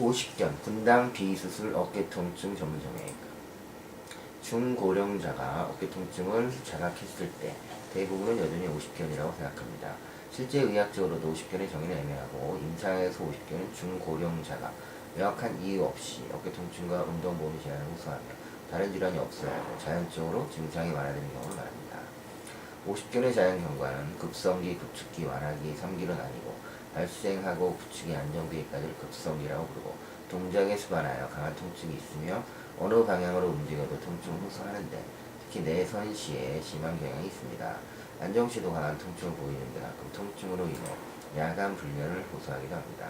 50견 분당 비수술 어깨 통증 전문 정액 중고령자가 어깨 통증을 자각했을 때 대부분은 여전히 50견이라고 생각합니다. 실제 의학적으로도 50견의 정의는 애매하고 임상에서 50견은 중고령자가 명확한 이유 없이 어깨 통증과 운동 보험이 제한을 호소하며 다른 질환이 없어야 자연적으로 증상이 완화되는 경우를 말합니다. 50견의 자연 경과는 급성기, 구축기, 완화기, 3기로 나뉘고 발생하고 구축이 안정되기까지를 급성기라고 부르고 동작에 수반하여 강한 통증이 있으며 어느 방향으로 움직여도 통증을 호소하는데 특히 내선 시에 심한 경향이 있습니다. 안정 시도 강한 통증을 보이는데 가끔 통증으로 인해 야간 불면을 호소하기도 합니다.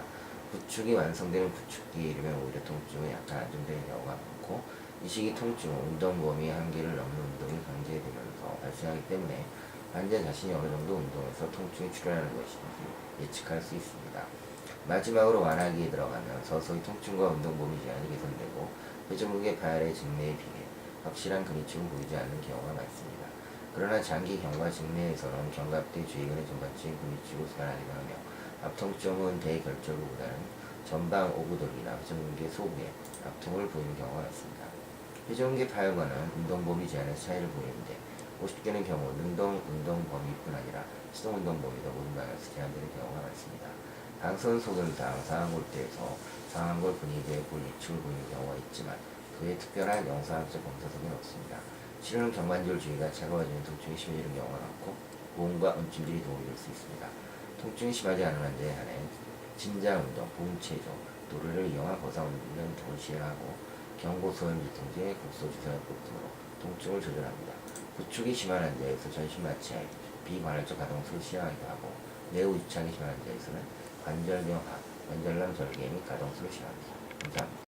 구축이 완성되는 구축기에 이르면 오히려 통증은 약간 안정되는 경우가 많고 이 시기 통증은 운동 범위 한계를 넘는 운동이 강제되면서 발생하기 때문에 환자 자신이 어느 정도 운동에서 통증이 출현하는 것인지 예측할 수 있습니다. 마지막으로 완화기에 들어가면 서서히 통증과 운동 범위 제한이 개선되고 회전목의 발의 직내에 비해 확실한 근육층을 보이지 않는 경우가 많습니다. 그러나 장기 경과 직내에서는 견갑대 주위근의 전반적인 근육층을 수반하기도 하며 앞통증은 대결절보다는 전방 오구돌이나 회전근개 소부에 앞통을 보이는 경우가 많습니다. 회전근개 파열과는 운동 범위 제한에서 차이를 보이는데 50견의 경우 능동 운동 범위뿐 아니라 시동 운동 범위도 모든 방향에서 제한되는 경우가 많습니다. 당선 소견상 상한골대에서 상한골 근위대의 골 위축을 보이는 경우가 있지만 그에 특별한 영상학적 검사석은 없습니다. 치료는 경관절 주위가 차가워지는 통증이 심해지는 경우가 많고 보험과 움침질이 도움이 될 수 있습니다. 통증이 심하지 않은 환자에 한해 진자 운동, 보험체조, 노래를 이용한 거상 운동 등을 시행하고 경고소염 유통제, 국소주사요법 등으로 통증을 조절합니다. 구축이 심한 환자에서 전신 마취하에 비관할적 가동술을 시행하기도 하고 매우 유착이 심한 환자에서는 관절경화, 관절남 절개 및 가동술을 시행합니다. 감사합니다.